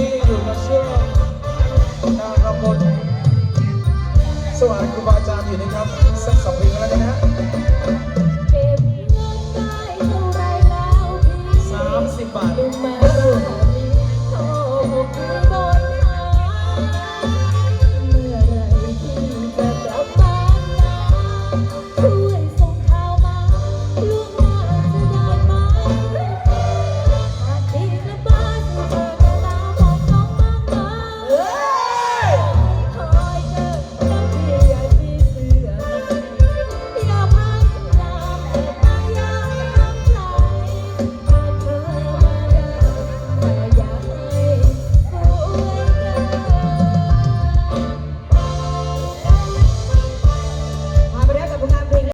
ีอยู่มาเชื่อทางกำบนสวัสดีครูบาอาจารย์อยู่นะครับสักสองปีแล้วนะฮะ